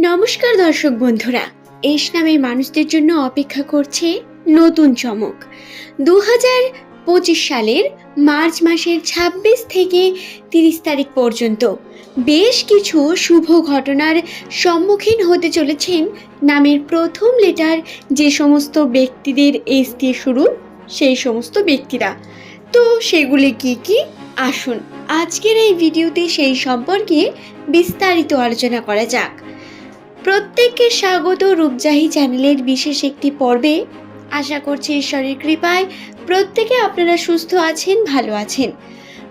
নমস্কার দর্শক বন্ধুরা। এস নামের মানুষদের জন্য অপেক্ষা করছে নতুন চমক। দু পঁচিশ সালের মার্চ মাসের ২৬ থেকে তিরিশ তারিখ পর্যন্ত বেশ কিছু শুভ ঘটনার সম্মুখীন হতে চলেছেন নামের প্রথম লেটার যে সমস্ত ব্যক্তিদের এস দিয়ে শুরু, সেই সমস্ত ব্যক্তিরা। তো সেগুলি কি কি? আসুন, আজকের এই ভিডিওতে সেই সম্পর্কে বিস্তারিত আলোচনা করা যাক। প্রত্যেককে স্বাগত রূপজাহি চ্যানেলের বিশেষ একটি পর্বে। আশা করছি ঈশ্বরের কৃপায় প্রত্যেকে আপনারা সুস্থ আছেন, ভালো আছেন।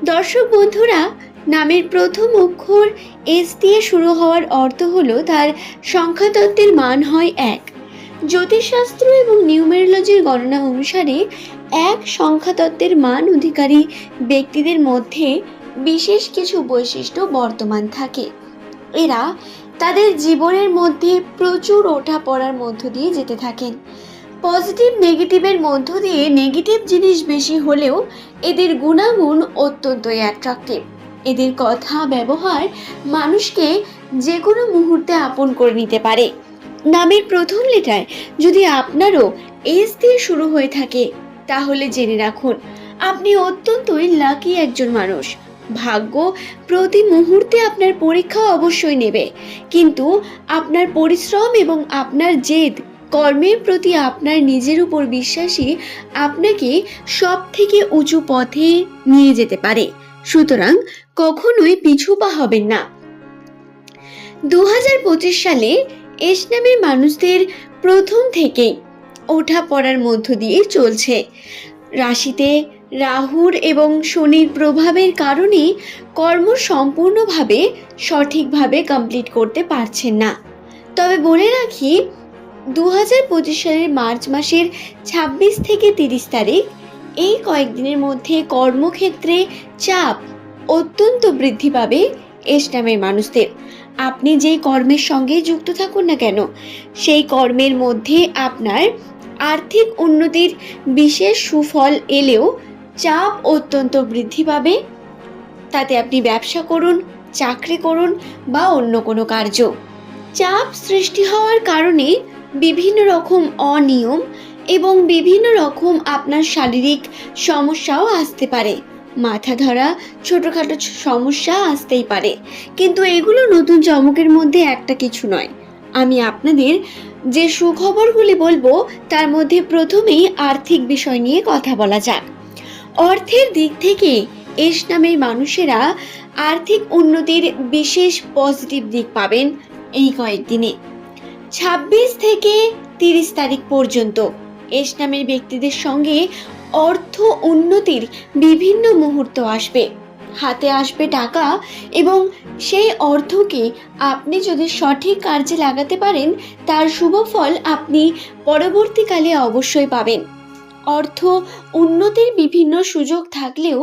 দর্শক বন্ধুরা, নামের প্রথম অক্ষর এস দিয়ে শুরু হওয়ার অর্থ হলো তার সংখ্যাতত্ত্বের মান হয় এক। জ্যোতিষশাস্ত্র এবং নিউমেরোলজির গণনা অনুসারে এক সংখ্যাতত্ত্বের মান অধিকারী ব্যক্তিদের মধ্যে বিশেষ কিছু বৈশিষ্ট্য বর্তমান থাকে। এরা তাদের জীবনের মধ্যে প্রচুর ওঠা পড়ার মধ্য দিয়ে যেতে থাকেন। পজিটিভ, নেগেটিভের মধ্য দিয়ে নেগেটিভ জিনিস বেশি হলেও এদের গুণাগুণ অত্যন্তই অ্যাট্রাক্টিভ এদের কথা, ব্যবহার মানুষকে যে কোনো মুহূর্তে আপন করে নিতে পারে। নামের প্রথম লেটার যদি আপনারও এস দিয়ে শুরু হয়ে থাকে, তাহলে জেনে রাখুন, আপনি অত্যন্তই লাকি একজন মানুষ। ভাগ্য প্রতি মুহূর্তে আপনার পরীক্ষা অবশ্যই নেবে। কিন্তু আপনার পরিশ্রম এবং আপনার জেদ, কর্মের প্রতি আপনার নিজের উপর বিশ্বাসী আপনাকে সব থেকে উঁচু পথে নিয়ে যেতে পারে। সুতরাং কখনোই পিছু পা হবেন না। দু হাজার পঁচিশ সালে এস নামের মানুষদের প্রথম থেকেই ওঠা পড়ার মধ্য দিয়ে চলছে। রাশিতে রাহুর এবং শনির প্রভাবের কারণে কর্ম সম্পূর্ণভাবে সঠিকভাবে কমপ্লিট করতে পারছেন না। তবে বলে রাখি দু হাজার পঁচিশ সালের মার্চ মাসের ছাব্বিশ থেকে তিরিশ তারিখ এই কয়েকদিনের মধ্যে কর্মক্ষেত্রে চাপ অত্যন্ত বৃদ্ধি পাবে এস নামের মানুষদের। আপনি যেই কর্মের সঙ্গে যুক্ত থাকুন না কেন, সেই কর্মের মধ্যে আপনার আর্থিক উন্নতির বিশেষ সুফল এলেও চাপ অত্যন্ত বৃদ্ধি পাবে। তাতে আপনি ব্যবসা করুন, চাকরি করুন বা অন্য কোনো কার্য। চাপ সৃষ্টি হওয়ার কারণে বিভিন্ন রকম অনিয়ম এবং বিভিন্ন রকম আপনার শারীরিক সমস্যাও আসতে পারে। মাথা ধরা, ছোটোখাটো সমস্যা আসতেই পারে। কিন্তু এগুলো নতুন চমকের মধ্যে একটা কিছু নয়। আমি আপনাদের যে সুখবরগুলি বলব, তার মধ্যে প্রথমেই আর্থিক বিষয় নিয়ে কথা বলা যাক। অর্থের দিক থেকে এস নামের মানুষেরা আর্থিক উন্নতির বিশেষ পজিটিভ দিক পাবেন এই কয়েকদিনে। ছাব্বিশ থেকে তিরিশ তারিখ পর্যন্ত এস নামের ব্যক্তিদের সঙ্গে অর্থ উন্নতির বিভিন্ন মুহূর্ত আসবে। হাতে আসবে টাকা এবং সেই অর্থকে আপনি যদি সঠিক কার্যে লাগাতে পারেন, তার শুভ ফল আপনি পরবর্তীকালে অবশ্যই পাবেন। অর্থ উন্নতির বিভিন্ন সুযোগ থাকলেও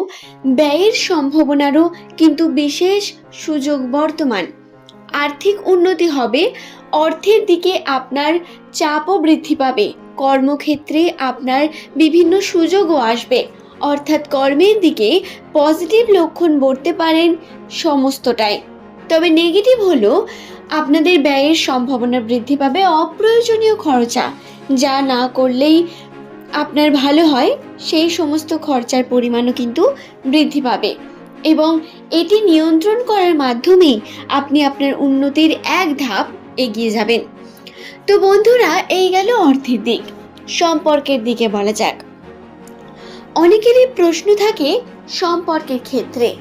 ব্যয়ের সম্ভাবনারও কিন্তু বিশেষ সুযোগ বর্তমান। আর্থিক উন্নতি হবে, অর্থের দিকে আপনার চাপও বৃদ্ধি পাবে, কর্মক্ষেত্রে আপনার বিভিন্ন সুযোগও আসবে। অর্থাৎ কর্মের দিকে পজিটিভ লক্ষণ বলতে পারেন সমস্তটাই। তবে নেগেটিভ হলো, আপনাদের ব্যয়ের সম্ভাবনা বৃদ্ধি পাবে অপ্রয়োজনীয় খরচা, যা না করলেই আপনার ভালো হয়, সেই সমস্ত খরচার পরিমাণও কিন্তু বৃদ্ধি পাবে। এবং এটি নিয়ন্ত্রণ করার মাধ্যমেই আপনি আপনার উন্নতির এক ধাপ এগিয়ে যাবেন। তো বন্ধুরা, এই গেল অর্থের দিক। সম্পর্কের দিকে বলা যাক। অনেকেরই প্রশ্ন থাকে, সম্পর্কের ক্ষেত্রে।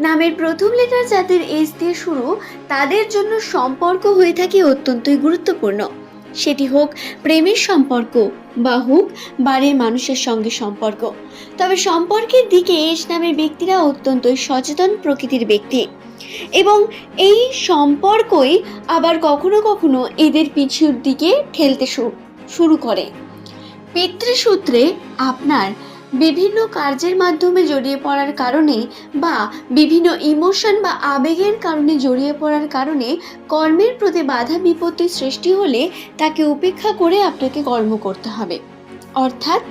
নামের প্রথম লেটার যাদের এস দিয়ে শুরু, তাদের জন্য সম্পর্ক হয়ে থাকে অত্যন্তই গুরুত্বপূর্ণ। সেটি হোক প্রেমের সম্পর্ক বা হোক বাড়ির মানুষের সঙ্গে সম্পর্ক। তবে সম্পর্কের দিকে এস নামের ব্যক্তিরা অত্যন্ত সচেতন প্রকৃতির ব্যক্তি। এবং এই সম্পর্কই আবার কখনো কখনো এদের পিছুর দিকে ঠেলতে শুরু করে। পিতৃসূত্রে আপনার বিভিন্ন কার্যের মাধ্যমে জড়িয়ে পড়ার কারণে বা বিভিন্ন ইমোশন বা আবেগের কারণে জড়িয়ে পড়ার কারণে কর্মের প্রতি বাধা বিপত্তি সৃষ্টি হলে তাকে উপেক্ষা করে আপনাকে কর্ম করতে হবে। অর্থাৎ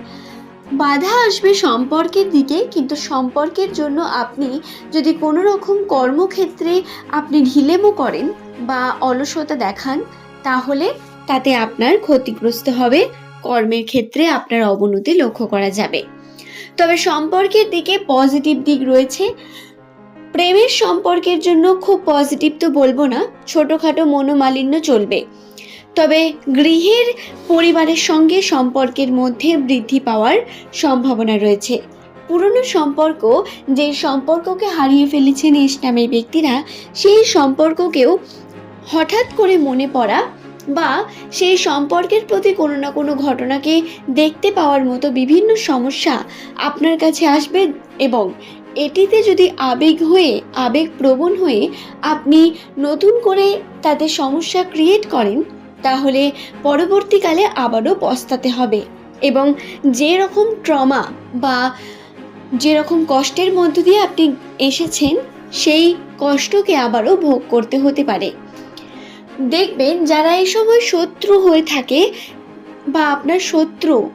বাধা আসবে সম্পর্কের দিকে, কিন্তু সম্পর্কের জন্য আপনি যদি কোনো রকম কর্মক্ষেত্রে আপনি ঢিলেমো করেন বা অলসতা দেখান, তাহলে তাতে আপনার ক্ষতিগ্রস্ত হবে। কর্মের ক্ষেত্রে আপনার অবনতি লক্ষ্য করা যাবে। তবে সম্পর্কের দিকে পজিটিভ দিক রয়েছে। প্রেমের সম্পর্কের জন্য খুব পজিটিভ তো বলব না, ছোটোখাটো মনোমালিন্য চলবে। তবে গৃহের পরিবারের সঙ্গে সম্পর্কের মধ্যে বৃদ্ধি পাওয়ার সম্ভাবনা রয়েছে। পুরনো সম্পর্ক যে সম্পর্ককে হারিয়ে ফেলেছেন ইসলামের ব্যক্তিরা, সেই সম্পর্ককেও হঠাৎ করে মনে পড়া বা সেই সম্পর্কের প্রতি কোনো না কোনো ঘটনাকে দেখতে পাওয়ার মতো বিভিন্ন সমস্যা আপনার কাছে আসবে এবং এটিতে যদি আবেগ হয়ে, আবেগপ্রবণ হয়ে আপনি নতুন করে তাতে সমস্যা ক্রিয়েট করেন, তাহলে পরবর্তীকালে আবারও পস্তাতে হবে এবং যে রকম ট্রমা বা যেরকম কষ্টের মধ্য দিয়ে আপনি এসেছেন, সেই কষ্টকে আবারও ভোগ করতে হতে পারে। দেখবেন যারা এই সময় শত্রু হয়ে থাকে বা আপনার শত্রু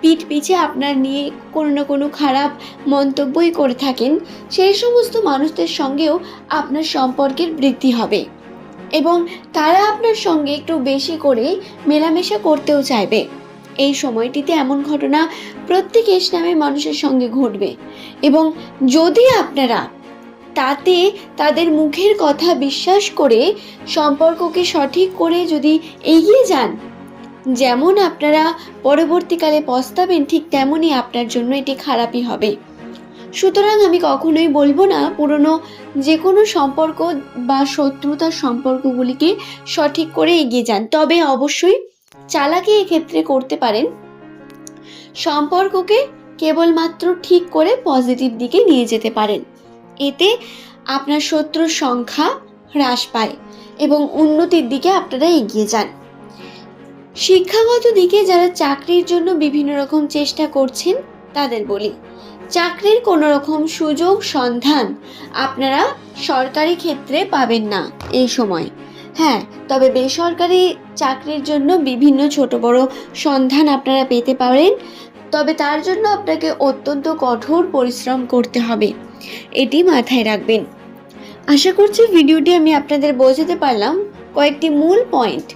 পিঠ পিছে আপনার নিয়ে কোনো না কোনো খারাপ মন্তব্যই করে থাকেন সেই সমস্ত মানুষদের সঙ্গেও আপনার সম্পর্কের বৃদ্ধি হবে এবং তারা আপনার সঙ্গে একটু বেশি করে মেলামেশা করতেও চাইবে। এই সময়টিতে এমন ঘটনা প্রত্যেক নামে মানুষের সঙ্গে ঘটবে এবং যদি আপনারা তাতে তাদের মুখের কথা বিশ্বাস করে সম্পর্ককে সঠিক করে যদি এগিয়ে যান, যেমন আপনারা পরবর্তীকালে পস্তাবেন, ঠিক তেমনই আপনার জন্য এটি খারাপই হবে। সুতরাং আমি কখনোই বলব না, পুরনো যে কোনো সম্পর্ক বা শত্রুতার সম্পর্কগুলিকে সঠিক করে এগিয়ে যান। তবে অবশ্যই চালাকি এক্ষেত্রে করতে পারেন। সম্পর্ককে কেবলমাত্র ঠিক করে পজিটিভ দিকে নিয়ে যেতে পারেন। এতে আপনার শত্রুর সংখ্যা হ্রাস পায় এবং উন্নতির দিকে আপনারা এগিয়ে যান। শিক্ষাগত দিকে যারা চাকরির জন্য বিভিন্ন রকম চেষ্টা করছেন, তাদের বলি, চাকরির কোনো রকম সুযোগ, সন্ধান আপনারা সরকারি ক্ষেত্রে পাবেন না এই সময়। হ্যাঁ তবে বেসরকারি চাকরির জন্য বিভিন্ন ছোট বড় সন্ধান আপনারা পেতে পারেন, তবে তার জন্য আপনাকে অত্যন্ত কঠোর পরিশ্রম করতে হবে। এটি মাথায় রাখবেন। আশা করছি ভিডিওটি আমি আপনাদের বোঝাতে পারলাম কয়েকটি মূল পয়েন্ট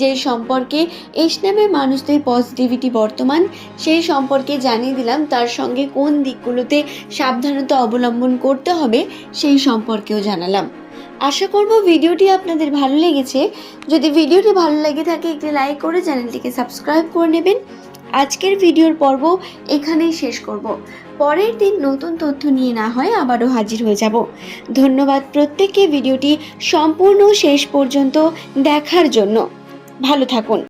যে সম্পর্কে এস নামের মানুষদের পজিটিভিটি বর্তমান, সেই সম্পর্কে জানিয়ে দিলাম তার সঙ্গে কোন দিকগুলোতে সাবধানতা অবলম্বন করতে হবে সেই সম্পর্কেও জানালাম। আশা করব ভিডিওটি আপনাদের ভালো লেগেছে। যদি ভিডিওটি ভালো লেগে থাকে একটি লাইক করে চ্যানেলটিকে সাবস্ক্রাইব করে নেবেন। আজকের ভিডিওর পর্ব এখানেই শেষ করব। পরের দিন নতুন তথ্য নিয়ে না হয় আবারও হাজির হয়ে যাব। ধন্যবাদ প্রত্যেককে ভিডিওটি সম্পূর্ণ শেষ পর্যন্ত দেখার জন্য। ভালো থাকুন।